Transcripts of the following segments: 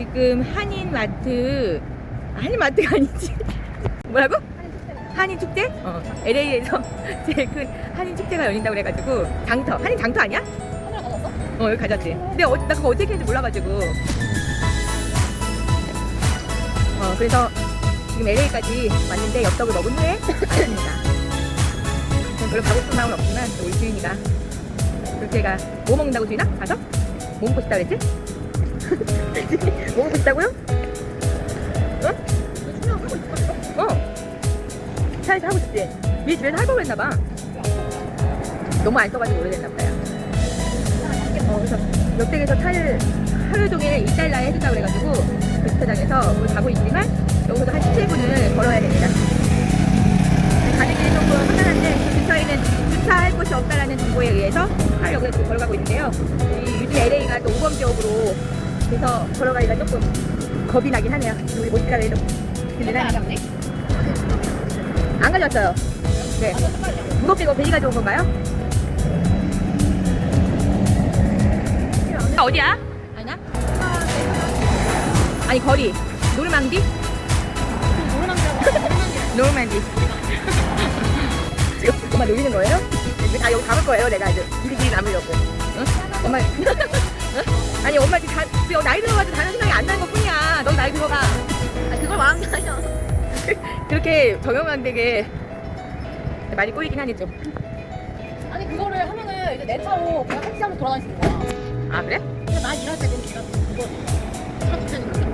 지금 한인마트 아, 한인마트가 아니지 뭐라고? 한인 축제? 어 LA에서 제일 큰 한인 축제가 열린다고 그래가지고 장터 한인 장터 아니야? 카메라 가졌어? 어 여기 가졌지 근데 어, 나 그거 어떻게 했는지 몰라가지고 어 그래서 지금 LA까지 왔는데 엽떡을 먹은 후에 왔습니다 별로 가고 싶은 마음은 없지만 우리 주인이가 그렇게 가 뭐 먹는다고 주인아? 가서? 뭐 먹고 싶다 그랬지? 뭐 먹고 싶다고요? 어? 어 차에서 하고 싶지? 미 집에서 할걸 그랬나봐 너무 안 써가지고 오래됐나봐요 어, 그래서 역댁에서 차를 하루 종일 2달러에 해준다고 그래가지고 그 주차장에서 오늘 가고 있지만 여기서 한 17분을 걸어야 됩니다. 가는 길이 조금 험난한데 그 근처에는 주차할 곳이 없다라는 정보에 의해서 하려고 해서 걸어가고 있는데요. 이 요즘 LA가 또 우범 지역으로 그래서 걸어가기가 조금 겁이 나긴 하네요. 우리. 근데 난네안 가져왔어요. 네. 무겁게 이거 베리가 좋은 건가요? 어디야? 아니야? 아니 거리 노르망디? 노르망디 지금 엄마 놀리는 거예요? 다 여기 담을 거예요 내가 이제 길이 길이 남으려고 응? 엄마 응? 아니 엄마 지금 다, 지금 나이 들어가지고 다른 생각이 안 나는 것 뿐이야 너 나이 들어가 아 그걸 말한 게 아니야. 그렇게 적용 안 되게 많이 꼬이긴 좀. 아니 그거를 하면은 이제 내 차로 그냥 택시 한번 돌아다닐 수 있는 거야. 아 그래? 근데 나 일할 때는 내가 그거 차 붙이는 거야.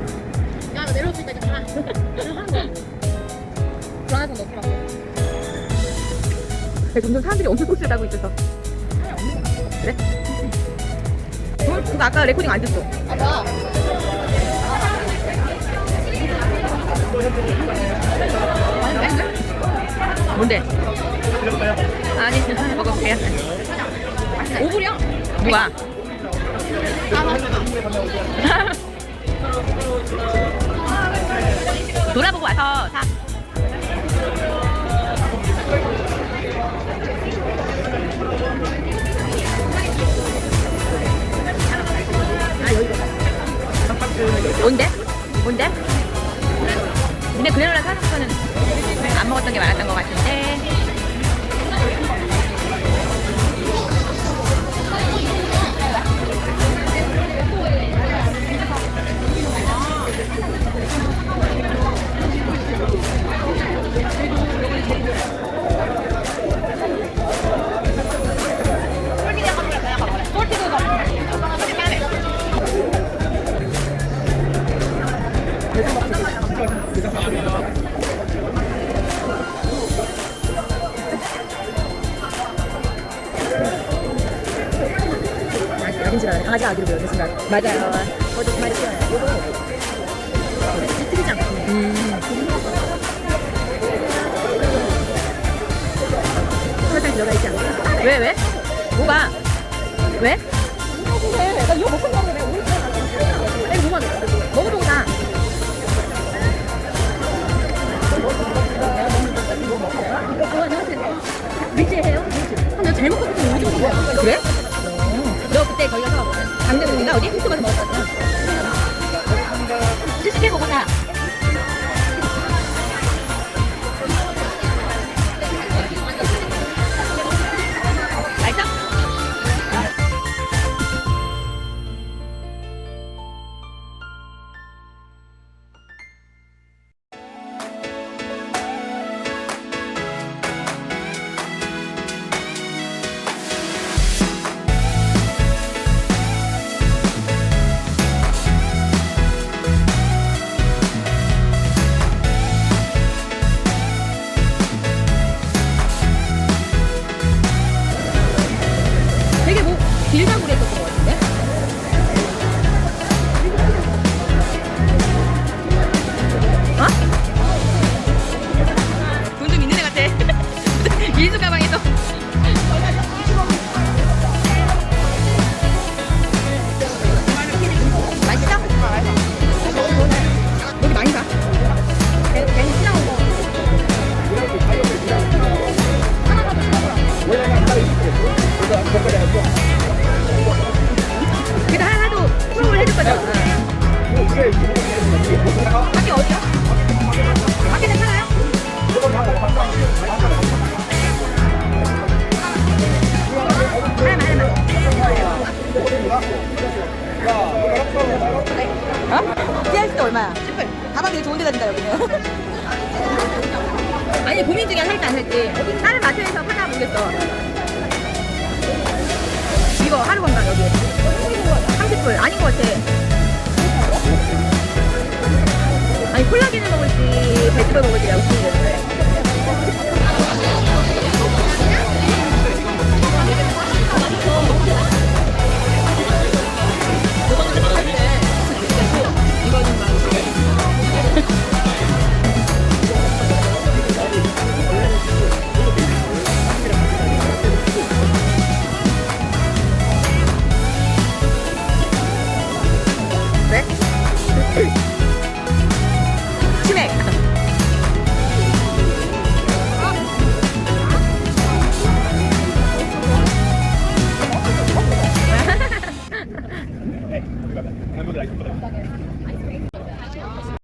야 이거 내려올 수 있다 이제 가. 그냥 하는 거야. 불안해서 넣더라고. 점점 사람들이 엄청 속쓰다고 있어서. 거 그래? 응? 그거 아까 레코딩 안 됐어. 아 나. 뭔데? 아니, 먹어볼게요. 오불이야? 누가? 돌아보고 와서 사. 근데 그래놀라 사는 거는 안 먹었던 게 많았던 것 같은데. 줄 알아. 강아지 아기로 배웠는 순간. 맞아요. 저도 그 말이 싫어요. 이거 틀리지 않고. 음. 설탕 들어가 있지 않아? 왜, 왜? 뭐가? 왜? 나 이거 먹고 먹는 강대동인가 어디? 휘스 가서 그래도 하나도 프로를 해줄 거죠? 밖에 어디요? 밖에 괜찮아요? 어? 피할 때 얼마야? 10분. 가방 되게 좋은 데 다닌다, 여기는. 아니, 고민 중이야, 살지 안 살지. 다른 마트에서 하나 보겠어. 이거 하루 건강 여기? 30불. 아닌 것 같아. 아니 콜라겐을 먹을지 배즙을 먹을지 내가